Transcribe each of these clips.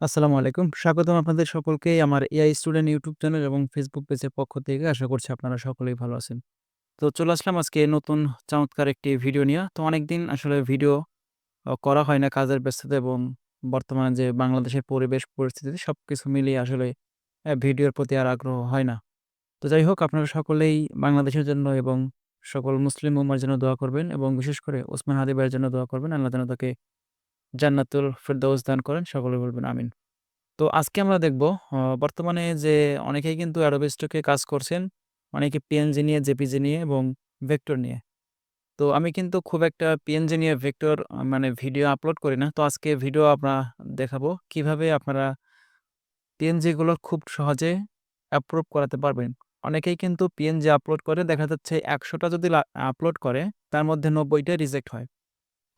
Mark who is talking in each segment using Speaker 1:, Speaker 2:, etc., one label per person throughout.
Speaker 1: আসসালামু আলাইকুম। স্বাগতম আপনাদের সকলকে আমার এআই স্টুডেন্ট ইউটিউব চ্যানেল এবং ফেসবুক পেজের পক্ষ থেকে। আশা করছি আপনারা সকলেই ভালো আছেন। তো চলে আসলাম আজকে নতুন চমৎকার একটি ভিডিও নিয়ে তো অনেকদিন আসলে ভিডিও করা হয় না কাজের ব্যস্ততা এবং বর্তমানে যে বাংলাদেশের পরিবেশ, পরিস্থিতি সবকিছু মিলিয়ে আসলে ভিডিওর প্রতি আর আগ্রহ হয় না। তো যাই হোক, আপনারা সকলেই বাংলাদেশের জন্য এবং সকল মুসলিম উম্মার জন্য দোয়া করবেন এবং বিশেষ করে ওসমান হাদিবের জন্য দোয়া করবেন। আল্লাহ যেন তাকে জান্নাতুল ফেরদাউস দান করেন। সকলে বলবেন আমিন। তো আজকে আমরা দেখব বর্তমানে যে অনেকেই কিন্তু এ কাজ করছেন। অনেকে PNG নিয়ে, জেপিজি নিয়ে এবং ভেক্টর নিয়ে। তো আমি কিন্তু খুব একটা PNG নিয়ে ভেক্টর মানে ভিডিও আপলোড করি না। তো আজকে ভিডিও আমরা দেখাবো কীভাবে আপনারা পিএনজিগুলো খুব সহজে অ্যাপ্রুভ করাতে পারবেন। অনেকেই কিন্তু PNG আপলোড করে দেখা যাচ্ছে একশোটা যদি আপলোড করে তার মধ্যে ৯০ টাই রিজেক্ট হয়।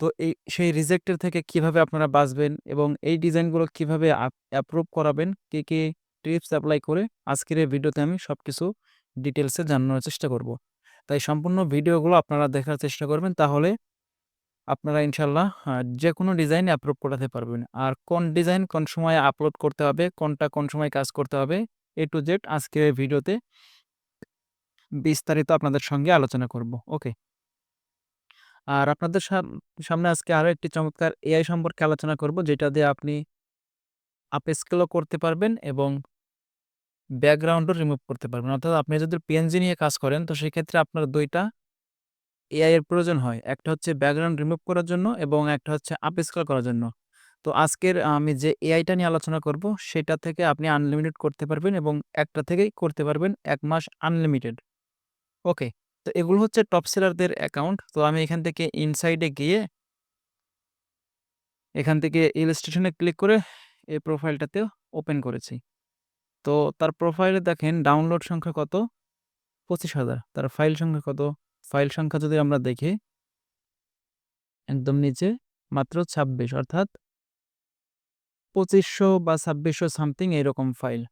Speaker 1: তো এই সেই রিজেক্টের থেকে কীভাবে আপনারা বাঁচবেন এবং এই ডিজাইনগুলো কীভাবে অ্যাপ্রুভ করাবেন, কি, কি টিপস অ্যাপ্লাই করে আজকের এই ভিডিওতে আমি সব কিছু ডিটেলসে জানানোর চেষ্টা করব। তাই সম্পূর্ণ ভিডিওগুলো আপনারা দেখার চেষ্টা করবেন তাহলে আপনারা ইনশাআল্লাহ যে কোনো ডিজাইন অ্যাপ্রুভ করাতে পারবেন। আর কোন ডিজাইন কোন সময় আপলোড করতে হবে, কোনটা কোন সময় কাজ করতে হবে এ টু জেড আজকের এই ভিডিওতে বিস্তারিত আপনাদের সঙ্গে আলোচনা করব। ওকে। আর আপনাদের সাম, সামনে আজকে আরও একটি চমৎকার এআই সম্পর্কে আলোচনা করব, যেটা দিয়ে আপনি আপস্কেল ও করতে পারবেন এবং ব্যাকগ্রাউন্ডও রিমুভ করতে পারবেন। অর্থাৎ আপনি যদি পিএনজি নিয়ে কাজ করেন, তো সেক্ষেত্রে আপনার ২ টা এআই এর প্রয়োজন হয়। একটা হচ্ছে ব্যাকগ্রাউন্ড রিমুভ করার জন্য এবং একটা হচ্ছে আপস্কেল করার জন্য। তো আজকের আমি যে এআইটা নিয়ে আলোচনা করব, সেটা থেকে আপনি আনলিমিটেড করতে পারবেন এবং একটা থেকেই করতে পারবেন এক মাস আনলিমিটেড। ওকে। তো এগুলো হচ্ছে টপ সেলারদের অ্যাকাউন্ট। তো আমি এখান থেকে ইনসাইডে গিয়ে এখান থেকে ইলাস্ট্রেশন ক্লিক করে এই প্রোফাইলটাতে ওপেন করেছি। তো তার প্রোফাইলে দেখেন ডাউনলোড সংখ্যা কত? ২৫,০০০ তার ফাইল সংখ্যা কত? ফাইল সংখ্যা যদি আমরা দেখি একদম নিচে মাত্র ২৬ অর্থাৎ পঁচিশশো বা ২৬০০ সামথিং এরকম ফাইল।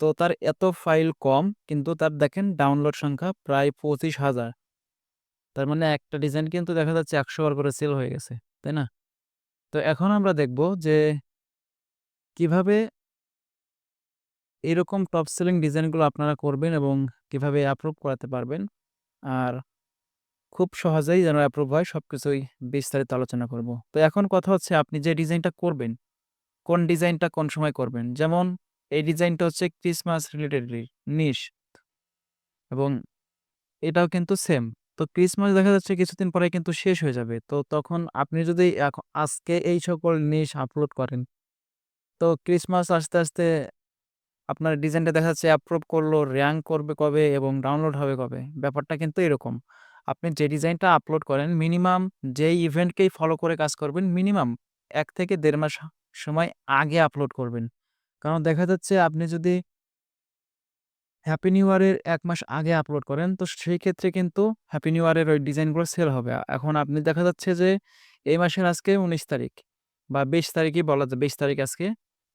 Speaker 1: তো তার এত ফাইল কম কিন্তু তার দেখেন ডাউনলোড সংখ্যা প্রায় ২৫,০০০ তার মানে একটা ডিজাইন কিন্তু দেখা যাচ্ছে ১০০ বার করে সেল হয়ে গেছে। তাই না? তো এখন আমরা দেখব যে কীভাবে এরকম টপ সেলিং ডিজাইনগুলো আপনারা করবেন এবং কীভাবে অ্যাপ্রুভ করাতে পারবেন। আর খুব সহজেই যেন অ্যাপ্রুভ হয় সবকিছুই বিস্তারিত আলোচনা করব। তো এখন কথা হচ্ছে আপনি যে ডিজাইনটা করবেন, কোন ডিজাইনটা কোন সময় করবেন। যেমন এই ডিজাইনটা হচ্ছে ক্রিসমাস রিলেটেডলি নিশ। এবং এটাও কিন্তু সেম। তো ক্রিসমাস দেখা যাচ্ছে কিছুদিন পরে কিন্তু শেষ হয়ে যাবে। তো তখন আপনি যদি আজকে এই সকল নিশ আপলোড করেন, তো ক্রিসমাস আস্তে আস্তে আপনার ডিজাইনটা দেখা যাচ্ছে অ্যাপ্রুভ করল, র‍্যাংক করবে কবে এবং ডাউনলোড হবে কবে? ব্যাপারটা কিন্তু এরকম। আপনি যে ডিজাইনটা আপলোড করেন মিনিমাম যেই ইভেন্টকেই ফলো করে কাজ করবেন মিনিমাম এক থেকে দেড় মাস সময় আগে আপলোড করবেন। কারণ দেখা যাচ্ছে আপনি যদি হ্যাপি নিউ ইয়ার এর ১ মাস আগে আপলোড করেন তো সেই ক্ষেত্রে কিন্তু হ্যাপি নিউ ইয়ার এর ওই ডিজাইনগুলো সেল হবে। এখন আপনি দেখা যাচ্ছে যে এই মাসের আজকে ১৯ তারিখ বা ২০ তারিখই বলা যায় ২০ তারিখ আজকে।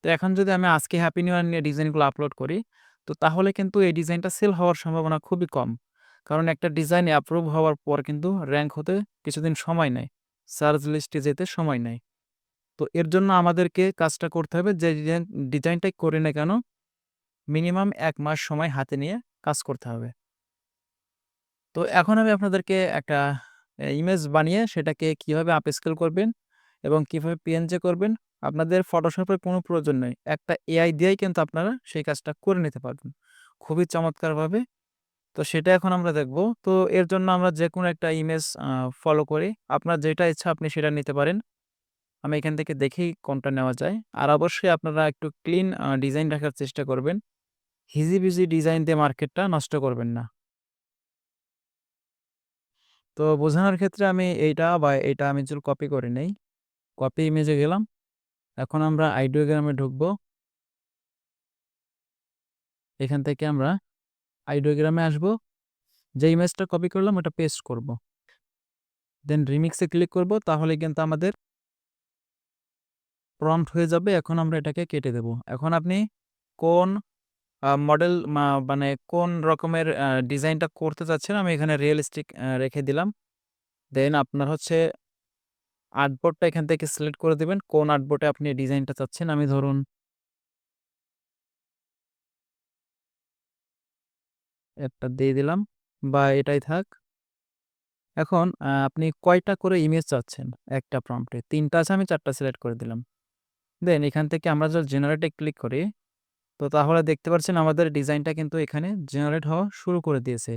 Speaker 1: তো এখন যদি আমি আজকে হ্যাপি নিউ ইয়ার নিয়ে ডিজাইনগুলো আপলোড করি, তো তাহলে কিন্তু এই ডিজাইনটা সেল হওয়ার সম্ভাবনা খুবই কম। কারণ একটা ডিজাইন অ্যাপ্রুভ হওয়ার পর কিন্তু র্যাঙ্ক হতে কিছুদিন সময় নেয়। সার্চ লিস্টে যেতে সময় নেয়। তো এর জন্য আমাদেরকে কাজটা করতে হবে যে ডিজাইন, ডিজাইনটাই করি না কেন মিনিমাম এক মাস সময় হাতে নিয়ে কাজ করতে হবে। তো এখন আমি আপনাদেরকে একটা ইমেজ বানিয়ে সেটাকে কীভাবে আপস্কেল করবেন এবং কীভাবে PNG করবেন, আপনাদের এর কোনো প্রয়োজন নেই। একটা এআই দিয়েই কিন্তু আপনারা সেই কাজটা করে নিতে পারবেন। খুবই চমৎকারভাবে। তো সেটা এখন আমরা দেখব। তো এর জন্য আমরা যে কোনো একটা ইমেজ ফলো করি। আপনার যেটা ইচ্ছা আপনি সেটা নিতে পারেন। আমি এখান থেকে দেখেই কোনটা নেওয়া যায়। আর অবশ্যই আপনারা একটু ক্লিন ডিজাইন রাখার চেষ্টা করবেন। হিজিবিজি ডিজাইন দিয়ে মার্কেটটা নষ্ট করবেন না। তো বোঝানোর ক্ষেত্রে আমি এইটা বা এইটা আমি চুল কপি করে নেই। কপি ইমেজে গেলাম। এখন আমরা আইডিওগ্রামে ঢুকবো। এখান থেকে আমরা আইডিওগ্রামে আসব। যে ইমেজটা কপি করলাম ওটা পেস্ট করব। দেন রিমিক্সে ক্লিক করব তাহলে কিন্তু আমাদের প্রম্পট হয়ে যাবে, এখন আমরা এটাকে কেটে দেব। এখন আপনি কোন মডেল মানে কোন রকমের ডিজাইনটা করতে চাচ্ছেন, আমি এখানে রিয়েলিস্টিক রেখে দিলাম। দেন আপনার হচ্ছে আর্টবোর্ডটা এখান থেকে সিলেক্ট করে দেবেন, কোন আর্টবোর্ডে আপনি ডিজাইনটা চাচ্ছেন। আমি ধরুন একটা দিয়ে দিলাম, বা এটাই থাক। এখন আপনি কয়টা করে ইমেজ চাচ্ছেন একটা প্রম্পটে তিনটা আছে, আমি চারটা সিলেক্ট করে দিলাম। দেন এখান থেকে আমরা যদি জেনারেটে ক্লিক করি, তো তাহলে দেখতে পাচ্ছেন আমাদের ডিজাইনটা কিন্তু এখানে জেনারেট হওয়া শুরু করে দিয়েছে।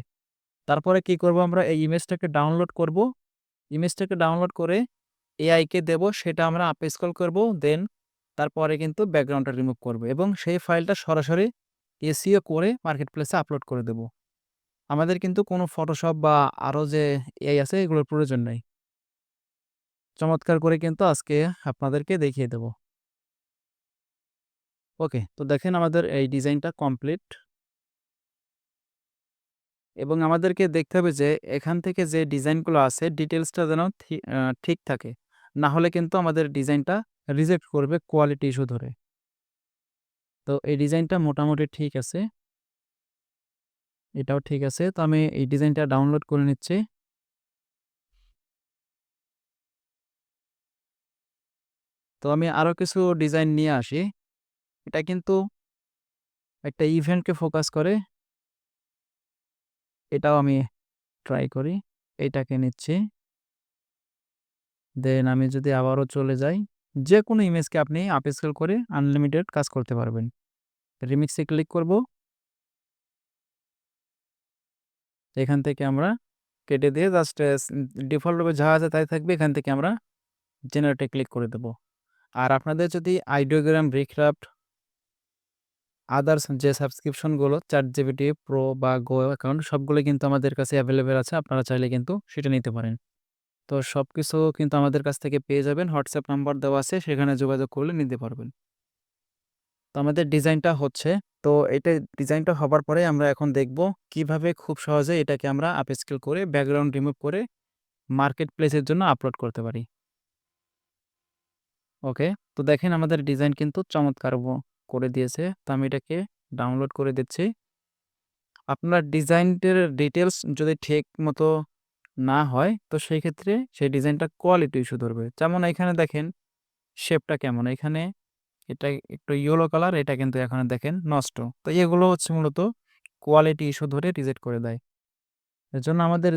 Speaker 1: তারপরে কি করব আমরা এই ইমেজটাকে ডাউনলোড করব। ইমেজটাকে ডাউনলোড করে এআইকে দেব সেটা আমরা আপ স্ক্রল করব। দেন তারপরে কিন্তু ব্যাকগ্রাউন্ডটা রিমুভ করব এবং সেই ফাইলটা সরাসরি এসিও করে মার্কেট প্লেসে আপলোড করে দেব। আমাদের কিন্তু কোনো ফটোশপ বা আরও যে এআই আছে এগুলোর প্রয়োজন নাই। চমৎকার করে কিন্তু আজকে আপনাদেরকে দেখিয়ে দেব। ওকে, তো দেখেন আমাদের এই ডিজাইনটা কমপ্লিট। এবং আমাদেরকে দেখতে হবে যে এখান থেকে যে ডিজাইনগুলো আছে ডিটেলসটা যেন ঠিক থাকে। না হলে কিন্তু আমাদের ডিজাইনটা রিজেক্ট করবে কোয়ালিটি ইস্যু ধরে। তো এই ডিজাইনটা মোটামুটি ঠিক আছে। এটাও ঠিক আছে। তো আমি এই ডিজাইনটা ডাউনলোড করে নিচ্ছি। তো আমি আরও কিছু ডিজাইন নিয়ে আসি। এটা কিন্তু একটা ইভেন্টকে ফোকাস করে। এটাও আমি ট্রাই করি। এটাকে নিচ্ছি। দেন আমি যদি আবারও চলে যাই, যে কোনো ইমেজকে আপনি আপ স্কেল করে আনলিমিটেড কাজ করতে পারবেন। রিমিক্সে ক্লিক করব। এখান থেকে আমরা কেটে দিয়ে জাস্ট ডিফল্টভাবে যা আছে তাই থাকবে। এখান থেকে আমরা জেনারেটে ক্লিক করে দেব। আর আপনাদের যদি আইডিওগ্রাম, রিক্রাফট আদার্স যে সাবস্ক্রিপশনগুলো ChatGPT প্রো বা গো অ্যাকাউন্ট সবগুলো কিন্তু আমাদের কাছে অ্যাভেলেবেল আছে। আপনারা চাইলে কিন্তু সেটা নিতে পারেন। তো সব কিছু কিন্তু আমাদের কাছ থেকে পেয়ে যাবেন। হোয়াটসঅ্যাপ নাম্বার দেওয়া আছে সেখানে যোগাযোগ করলে নিতে পারবেন। তো আমাদের ডিজাইনটা হচ্ছে। তো এটা ডিজাইনটা হবার পরে আমরা এখন দেখব কীভাবে খুব সহজে এটাকে আমরা আপ স্কেল করে ব্যাকগ্রাউন্ড রিমুভ করে মার্কেট প্লেসের জন্য আপলোড করতে পারি। ওকে, তো দেখেন আমাদের ডিজাইন কিন্তু চমৎকার করে দিয়েছে। তো আমি এটাকে ডাউনলোড করে দিচ্ছি। আপনার ডিজাইনটের ডিটেলস যদি ঠিক মতো না হয়, তো সেই ক্ষেত্রে সেই ডিজাইনটা কোয়ালিটি ইস্যু ধরবে। যেমন এখানে দেখেন শেপটা কেমন। এখানে এটা একটু ইয়েলো কালার এটা কিন্তু এখানে দেখেন নষ্ট। তো এগুলো হচ্ছে মূলত কোয়ালিটি ইস্যু ধরে রিজেক্ট করে দেয়। এর জন্য আমাদের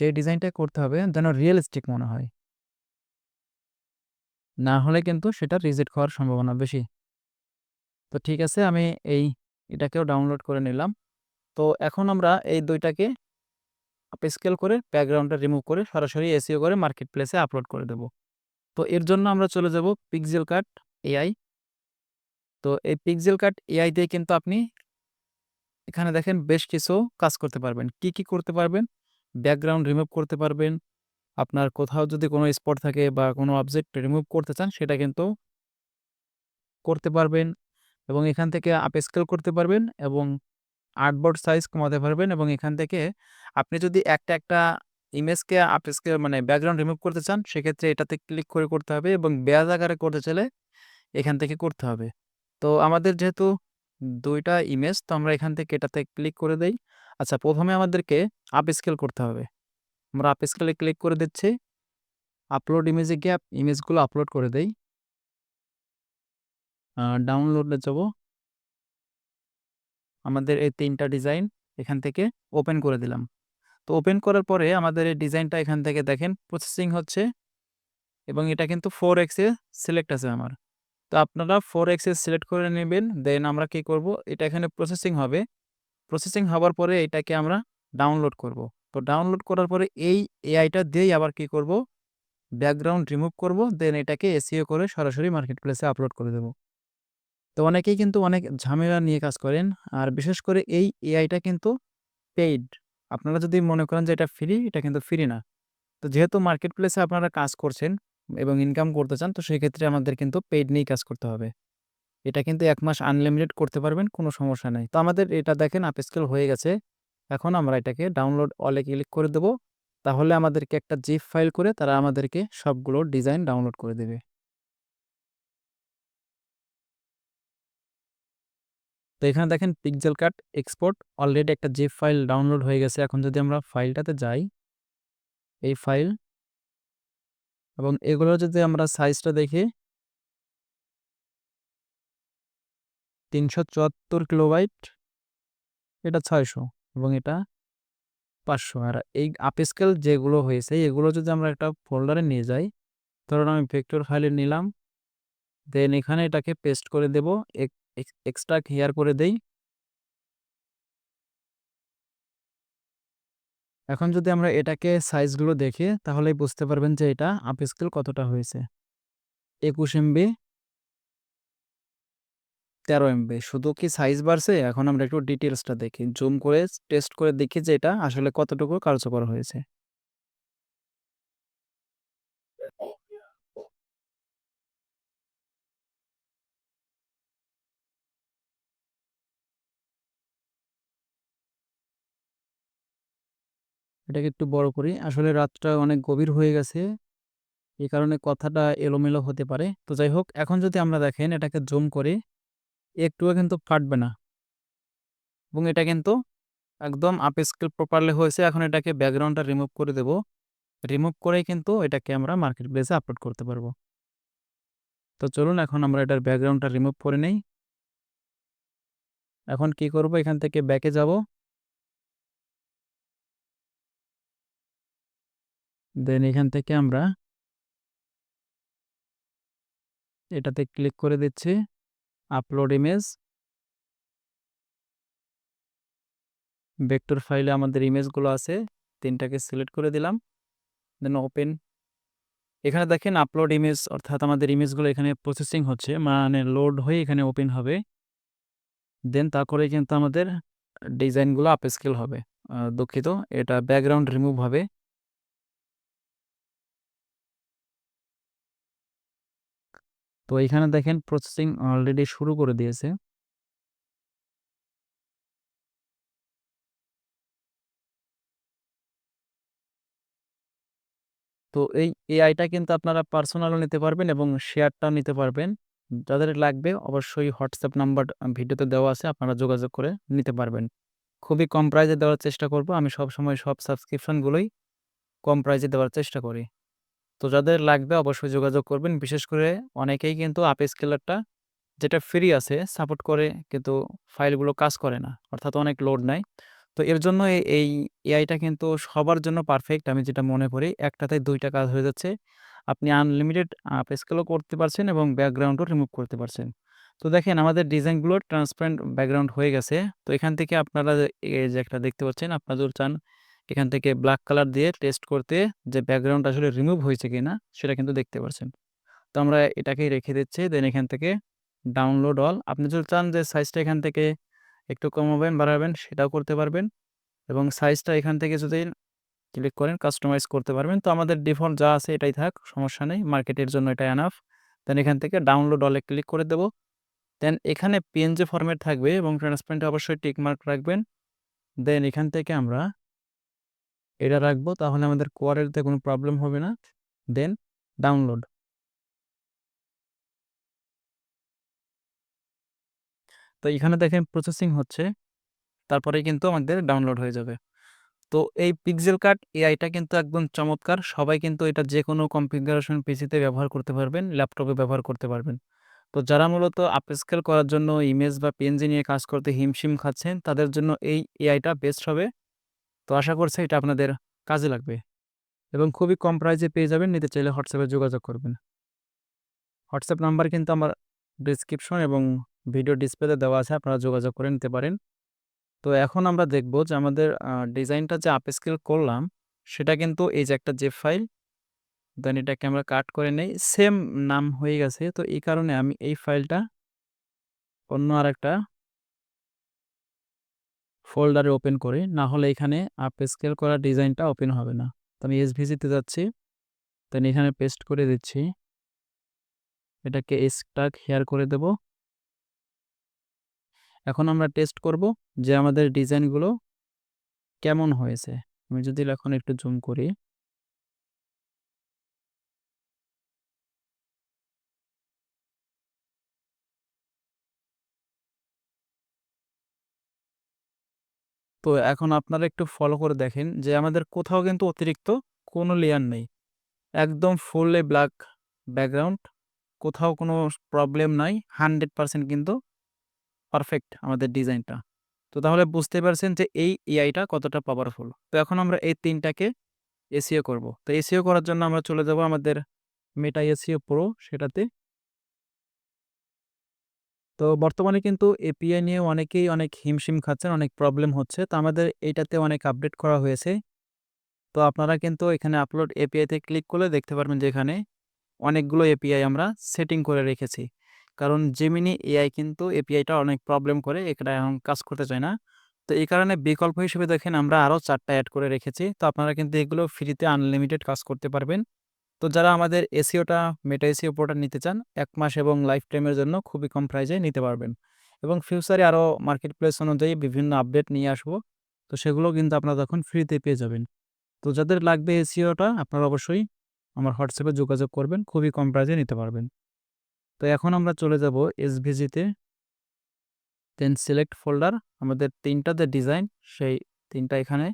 Speaker 1: যে ডিজাইনটা করতে হবে যেন রিয়েলিস্টিক মনে হয়। না হলে কিন্তু সেটা রিজেক্ট হওয়ার সম্ভাবনা বেশি। তো ঠিক আছে আমি এই এটাকেও ডাউনলোড করে নিলাম। তো এখন আমরা এই দুইটাকে স্কেল করে ব্যাকগ্রাউন্ডটা রিমুভ করে সরাসরি এসিও করে মার্কেট প্লেসে আপলোড করে দেব। তো এর জন্য আমরা চলে যাব পিক্সেল কাট এআই। তো এই পিক্সেল কাট এআই দিয়ে কিন্তু আপনি এখানে দেখেন বেশ কিছু কাজ করতে পারবেন। কি, কি করতে পারবেন? ব্যাকগ্রাউন্ড রিমুভ করতে পারবেন। আপনার কোথাও যদি কোনো স্পট থাকে বা কোনো অবজেক্ট রিমুভ করতে চান সেটা কিন্তু করতে পারবেন এবং এখান থেকে আপ স্কেল করতে পারবেন এবং আর্টবোর্ড সাইজ কমাতে পারবেন এবং এখান থেকে আপনি যদি একটা, একটা ইমেজকে আপ স্কেল মানে ব্যাকগ্রাউন্ড রিমুভ করতে চান সেক্ষেত্রে এটাতে ক্লিক করে করতে হবে এবং ব্যাজ আকারে করতে চাইলে এখান থেকে করতে হবে। তো আমাদের যেহেতু দুইটা ইমেজ তো আমরা এখান থেকে এটাতে ক্লিক করে দেই। আচ্ছা প্রথমে আমাদেরকে আপ স্কেল করতে হবে। আমরা আপ স্কেলে ক্লিক করে দিচ্ছি। আপলোড ইমেজে গিয়ে ইমেজগুলো আপলোড করে দেই। ডাউনলোডে যাব। আমাদের এই তিনটা ডিজাইন এখান থেকে ওপেন করে দিলাম। তো ওপেন করার পরে আমাদের এই ডিজাইনটা এখান থেকে দেখেন প্রসেসিং হচ্ছে এবং এটা কিন্তু 4x এ সিলেক্ট আছে আমার। তো আপনারা 4x এ সিলেক্ট করে নেবেন। দেন আমরা কি করব? এটা এখানে প্রসেসিং হবে। প্রসেসিং হওয়ার পরে এটাকে আমরা ডাউনলোড করব। তো ডাউনলোড করার পরে এই এআইটা দিয়েই আবার কি করব? ব্যাকগ্রাউন্ড রিমুভ করব। দেন এটাকে এসিও করে সরাসরি মার্কেট প্লেসে আপলোড করে দেব। তো অনেকেই কিন্তু অনেক ঝামেলা নিয়ে কাজ করেন। আর বিশেষ করে এই এআইটা কিন্তু পেইড। আপনারা যদি মনে করেন যে এটা ফ্রি, এটা কিন্তু ফ্রি না। তো যেহেতু মার্কেট প্লেসে আপনারা কাজ করছেন এবং ইনকাম করতে চান তো সেক্ষেত্রে আমাদের কিন্তু পেইড নিয়েই কাজ করতে হবে। এটা কিন্তু এক মাস আনলিমিটেড করতে পারবেন কোনো সমস্যা নাই। তো আমাদের এটা দেখেন আপ স্কেল হয়ে গেছে। এখন আমরা এটাকে ডাউনলোড অল ক্লিক করে দেব। তাহলে আমাদেরকে একটা জিপ ফাইল করে তারা আমাদেরকে সবগুলো ডিজাইন ডাউনলোড করে দেবে। তো এখানে দেখেন পিক্সেল কাট এক্সপোর্ট অলরেডি একটা জিপ ফাইল ডাউনলোড হয়ে গেছে। এখন যদি আমরা ফাইলটাতে যাই, এই ফাইল এবং এগুলো যদি আমরা সাইজটা দেখি ৩৭৪ কিলোবাইট এটা ৬০০ এবং এটা পাঁচশো আর এই আপস্কেল যেগুলো হয়েছে, এগুলো যদি আমরা একটা ফোল্ডারে নিয়ে যাই, ধরুন আমি ভেক্টর ফাইলে নিলাম দেন এখানে এটাকে পেস্ট করে দেব এক্সট্রা হেয়ার করে দেই। এখন যদি আমরা এটাকে সাইজগুলো দেখি তাহলে বুঝতে পারবেন যে এটা আপস্কেল কতটা হয়েছে। একুশ এমবি তেরো এমবি শুধু কি সাইজ বাড়ছে? এখন আমরা একটু ডিটেলসটা দেখি। জুম করে টেস্ট করে দেখি যে এটা আসলে কতটুকু কার্যকর হয়েছে। এটাকে একটু বড় করি। আসলে রাতটা অনেক গভীর হয়ে গেছে। এই কারণে কথাটা এলোমেলো হতে পারে। তো যাই হোক, এখন যদি আমরা দেখেন এটাকে জুম করি, একটুও কিন্তু ফাটবে না। এবং এটা কিন্তু একদম আপ স্কেল প্রপারলি হয়েছে। এখন এটাকে ব্যাকগ্রাউন্ডটা রিমুভ করে দেব। রিমুভ করেই কিন্তু এটাকে আমরা মার্কেট প্লেসে আপলোড করতে পারব। তো চলুন, এখন আমরা এটার ব্যাকগ্রাউন্ডটা রিমুভ করে নেই। এখন কি করব? এখান থেকে ব্যাকে যাব। দেন এখান থেকে আমরা এটাতে ক্লিক করে দিচ্ছি আপলোড ইমেজ ভেক্টর ফাইলে আমাদের ইমেজগুলো আছে, তিনটাকে সিলেক্ট করে দিলাম দেন ওপেন এখানে দেখেন আপলোড ইমেজ অর্থাৎ আমাদের ইমেজগুলো এখানে প্রসেসিং হচ্ছে মানে লোড হয়ে এখানে ওপেন হবে। দেন তারপরে কিন্তু আমাদের ডিজাইনগুলো আপ স্কেল হবে। দুঃখিত, এটা ব্যাকগ্রাউন্ড রিমুভ হবে। তো এখানে দেখেন প্রসেসিং অলরেডি শুরু করে দিয়েছে। তো এই এআইটা কিন্তু আপনারা পার্সোনালও নিতে পারবেন এবং শেয়ারটাও নিতে পারবেন। যাদের লাগবে অবশ্যই হোয়াটসঅ্যাপ নাম্বার ভিডিওতে দেওয়া আছে, আপনারা যোগাযোগ করে নিতে পারবেন। খুবই কম প্রাইজে দেওয়ার চেষ্টা করব। আমি সব সময় সব সাবস্ক্রিপশনগুলোই কম প্রাইজে দেওয়ার চেষ্টা করি। তো যাদের লাগবে অবশ্যই যোগাযোগ করবেন। বিশেষ করে অনেকেই কিন্তু আপ স্কেলারটা যেটা ফ্রি আছে সাপোর্ট করে কিন্তু ফাইলগুলো কাজ করে না, অর্থাৎ অনেক লোড নেয়। তো এর জন্য এই এআইটা কিন্তু সবার জন্য পারফেক্ট আমি যেটা মনে করি, একটাতে দুইটা কাজ হয়ে যাচ্ছে। আপনি আনলিমিটেড আপ স্কেলও করতে পারছেন এবং ব্যাকগ্রাউন্ডও রিমুভ করতে পারছেন। তো দেখেন, আমাদের ডিজাইনগুলো ট্রান্সপারেন্ট ব্যাকগ্রাউন্ড হয়ে গেছে। তো এখান থেকে আপনারা এই যে একটা দেখতে পাচ্ছেন, আপনারা যদি চান এখান থেকে ব্ল্যাক কালার দিয়ে টেস্ট করতে যে ব্যাকগ্রাউন্ড আসলে রিমুভ হয়েছে কিনা, সেটা কিন্তু দেখতে পাচ্ছেন তো আমরা এটাকেই রেখে দিচ্ছি। দেন এখান থেকে ডাউনলোড অল আপনি যদি চান যে সাইজটা এখান থেকে একটু কমাবেন, বাড়াবেন, সেটাও করতে পারবেন। এবং সাইজটা এখান থেকে যদি ক্লিক করেন কাস্টমাইজ করতে পারবেন। তো আমাদের ডিফল্ট যা আছে এটাই থাক, সমস্যা নেই। মার্কেটের জন্য এটা অ্যানাফ দেন এখান থেকে ডাউনলোড অলে ক্লিক করে দেব। দেন এখানে পিএনজি ফরম্যাট থাকবে এবং ট্রান্সপারেন্টে অবশ্যই টিক মার্ক রাখবেন। দেন এখান থেকে আমরা এটা রাখব, তাহলে আমাদের কোয়ারেতে কোনো প্রবলেম হবে না। দেন ডাউনলোড তো এখানে দেখেন প্রসেসিং হচ্ছে, তারপরে কিন্তু আমাদের ডাউনলোড হয়ে যাবে। তো এই পিক্সেল কার্ড এআইটা কিন্তু একদম চমৎকার, সবাই কিন্তু এটা যে কোনো কনফিগারেশন পিসিতে ব্যবহার করতে পারবেন ল্যাপটপে ব্যবহার করতে পারবেন। তো যারা মূলত আপস্কেল করার জন্য ইমেজ বা পেনজি নিয়ে কাজ করতে হিমশিম খাচ্ছেন, তাদের জন্য এই এআইটা বেস্ট হবে। তো আশা করছি এটা আপনাদের কাজে লাগবে। এবং খুবই কম প্রাইজে পেয়ে যাবেন, নিতে চাইলে হোয়াটসঅ্যাপে যোগাযোগ করবেন। হোয়াটসঅ্যাপ নাম্বার কিন্তু আমার ডিসক্রিপশন এবং ভিডিও ডিসপ্লেতে দেওয়া আছে, আপনারা যোগাযোগ করে নিতে পারেন। তো এখন আমরা দেখব যে আমাদের ডিজাইনটা যে আপস্কেল করলাম, সেটা কিন্তু এই যে একটা জেপ ফাইল দেন এটাকে আমরা কাট করে নেই। সেম নাম হয়ে গেছে, তো এই কারণে আমি এই ফাইলটা অন্য আর একটা ফোল্ডারে ওপেন করি। না হলে এখানে আপ স্কেল করা ডিজাইনটা ওপেন হবে না। তো আমি এসভিজিতে যাচ্ছি। দেন এখানে পেস্ট করে দিচ্ছি। এটাকে স্টাক হেয়ার করে দেব। এখন আমরা টেস্ট করব যে আমাদের ডিজাইনগুলো কেমন হয়েছে। আমি যদি এখন একটু জুম করি। তো এখন আপনারা একটু ফলো করে দেখেন যে আমাদের কোথাও কিন্তু অতিরিক্ত কোনো লেয়ার নেই। একদম ফুললি ব্ল্যাক ব্যাকগ্রাউন্ড কোথাও কোনো প্রবলেম নাই হান্ড্রেড পারসেন্ট কিন্তু পারফেক্ট আমাদের ডিজাইনটা তো তাহলে বুঝতে পারছেন যে এই এআইটা কতটা পাওয়ারফুল তো এখন আমরা এই তিনটাকে এসিও করব। তো এসিও করার জন্য আমরা চলে যাব আমাদের মেটা এসিও প্রো সেটাতে তো বর্তমানে কিন্তু এপিআই নিয়ে অনেকেই অনেক হিমশিম খাচ্ছেন, অনেক প্রবলেম হচ্ছে। তো আমাদের এইটাতে অনেক আপডেট করা হয়েছে। তো আপনারা কিন্তু এখানে আপলোড এপিআইতে ক্লিক করলে দেখতে পারবেন যে এখানে অনেকগুলো এপিআই আমরা সেটিং করে রেখেছি। কারণ জেমিনি এআই কিন্তু এপিআইটা অনেক প্রবলেম করে, এখানে এখন কাজ করতে চায় না। তো এই কারণে বিকল্প হিসেবে দেখেন আমরা আরও চারটা অ্যাড করে রেখেছি। তো আপনারা কিন্তু এগুলো ফ্রিতে আনলিমিটেড কাজ করতে পারবেন। তো যারা আমাদের এসিওটা, মেটা এসিও প্রোটা নিতে চান, এক মাস এবং লাইফ টাইমের জন্য খুবই কম প্রাইজে নিতে পারবেন। এবং ফিউচারে আরও মার্কেট প্লেস অনুযায়ী বিভিন্ন আপডেট নিয়ে আসব। তো সেগুলো কিন্তু আপনারা তখন ফ্রিতে পেয়ে যাবেন। তো যাদের লাগবে এসিওটা, আপনারা অবশ্যই আমার হোয়াটসঅ্যাপে যোগাযোগ করবেন, খুবই কম প্রাইজে নিতে পারবেন। তো এখন আমরা চলে যাব এসভিজিতে দেন সিলেক্ট ফোল্ডার আমাদের তিনটা যে ডিজাইন সেই তিনটা এখানে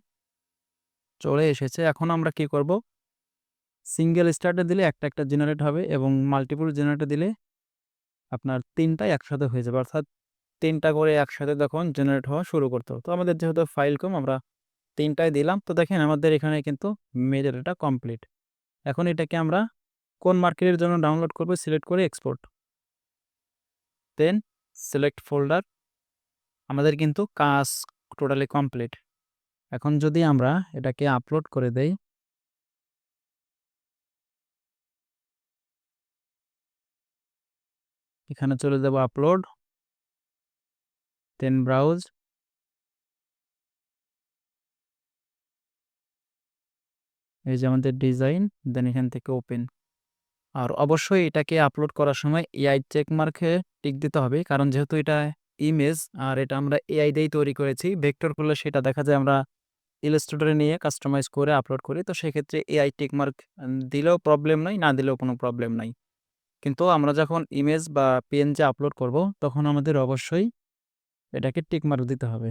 Speaker 1: চলে এসেছে। এখন আমরা কি করব? সিঙ্গেল স্টার্টে দিলে একটা একটা জেনারেট হবে এবং মাল্টিপুল জেনারেটে দিলে আপনার তিনটাই একসাথে হয়ে যাবে। অর্থাৎ তিনটা করে একসাথে তখন জেনারেট হওয়া শুরু করতে হবে। তো আমাদের যেহেতু ফাইল কম, আমরা তিনটায় দিলাম। তো দেখেন আমাদের এখানে কিন্তু মেজারটা কমপ্লিট এখন এটাকে আমরা কোন মার্কেটের জন্য ডাউনলোড করব? সিলেক্ট করে এক্সপোর্ট দেন সিলেক্ট ফোল্ডার আমাদের কিন্তু কাজ টোটালি কমপ্লিট এখন যদি আমরা এটাকে আপলোড করে দেই এখানে চলে যাব আপলোড দেন ব্রাউজ এই যে আমাদের ডিজাইন দেন এখান থেকে ওপেন আর অবশ্যই এটাকে আপলোড করার সময় এআই চেক মার্কে টিক দিতে হবে, কারণ যেহেতু এটা ইমেজ আর এটা আমরা এআই দিয়েই তৈরি করেছি ভেক্টর করলে সেটা দেখা যায় আমরা ইলাস্ট্রেটরে নিয়ে কাস্টমাইজ করে আপলোড করি, তো সেক্ষেত্রে এআই টিক মার্ক দিলেও প্রবলেম নাই, না দিলেও কোনো প্রবলেম নাই। কিন্তু আমরা যখন ইমেজ বা পিএনজি আপলোড করব, তখন আমাদের অবশ্যই এটাকে টিক মার্ক দিতে হবে।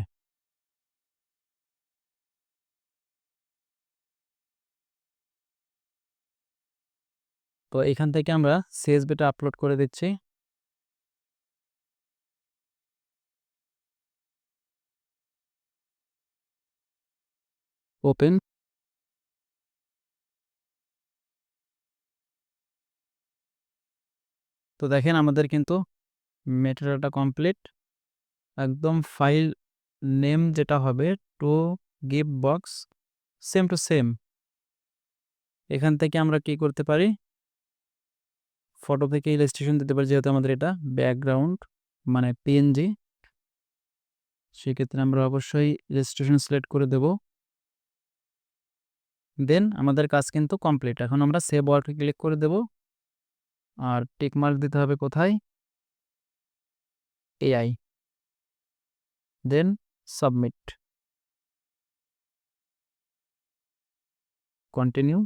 Speaker 1: তো এখান থেকে আমরা সিএসবিটা আপলোড করে দিচ্ছি। ওপেন তো দেখেন আমাদের কিন্তু মেটেরিয়ালটা কমপ্লিট। একদম ফাইল নেম যেটা হবে to give box, same to same. এখান থেকে আমরা কি করতে পারি? ফটো থেকে ইলাস্ট্রেশন দিতে পারি, যেহেতু আমাদের এটা ব্যাকগ্রাউন্ড মানে পিএনজি সেক্ষেত্রে আমরা অবশ্যই ইলাস্ট্রেশন সিলেক্ট করে দেব। দেন আমাদের কাজ কিন্তু কমপ্লিট এখন আমরা সেভ ওয়ার্কে ক্লিক করে দেব। আর টিক মার্ক দিতে হবে কোথায়? এআই দেন সাবমিট কন্টিনিউ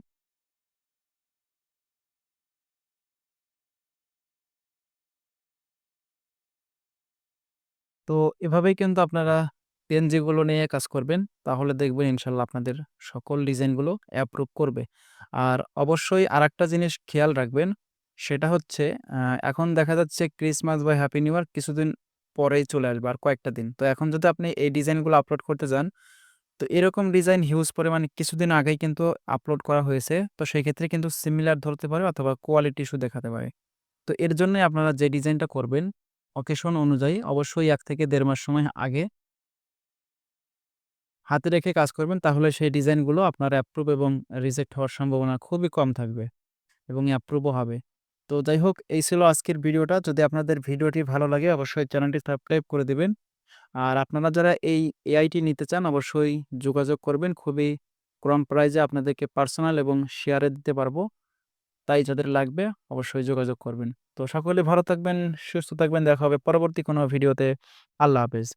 Speaker 1: তো এভাবেই কিন্তু আপনারা পেনজিগুলো নিয়ে কাজ করবেন, তাহলে দেখবেন ইনশাল্লাহ আপনাদের সকল ডিজাইনগুলো অ্যাপ্রুভ করবে। আর অবশ্যই আর একটা জিনিস খেয়াল রাখবেন সেটা হচ্ছে এখন দেখা যাচ্ছে ক্রিসমাস বা হ্যাপি নিউ ইয়ার কিছুদিন পরেই চলে আসবে আর কয়েকটা দিন। তো এখন যদি আপনি এই ডিজাইনগুলো আপলোড করতে যান, তো এরকম ডিজাইন হিউজ পরিমাণে কিছুদিন আগেই কিন্তু আপলোড করা হয়েছে। তো সেই ক্ষেত্রে কিন্তু সিমিলার ধরতে পারে অথবা কোয়ালিটি ইস্যু দেখাতে পারে। তো এর জন্যই আপনারা যে ডিজাইনটা করবেন অকেশন অনুযায়ী অবশ্যই এক থেকে দেড় মাস সময় আগে হাতে রেখে কাজ করবেন, তাহলে সেই ডিজাইনগুলো আপনার অ্যাপ্রুভ এবং রিজেক্ট হওয়ার সম্ভাবনা খুবই কম থাকবে এবং অ্যাপ্রুভও হবে। তো যাই হোক, এই ছিল আজকের ভিডিওটা। যদি আপনাদের ভিডিওটি ভালো লাগে, অবশ্যই চ্যানেলটি সাবস্ক্রাইব করে দেবেন। আর আপনারা যারা এই এআইটি নিতে চান, অবশ্যই যোগাযোগ করবেন। খুবই কম প্রাইজে আপনাদেরকে পার্সোনাল এবং শেয়ারে দিতে পারব। তাই যাদের লাগবে, অবশ্যই যোগাযোগ করবেন। তো সকলে ভালো থাকবেন, সুস্থ থাকবেন। দেখা হবে পরবর্তী কোনো ভিডিওতে। আল্লাহ হাফেজ।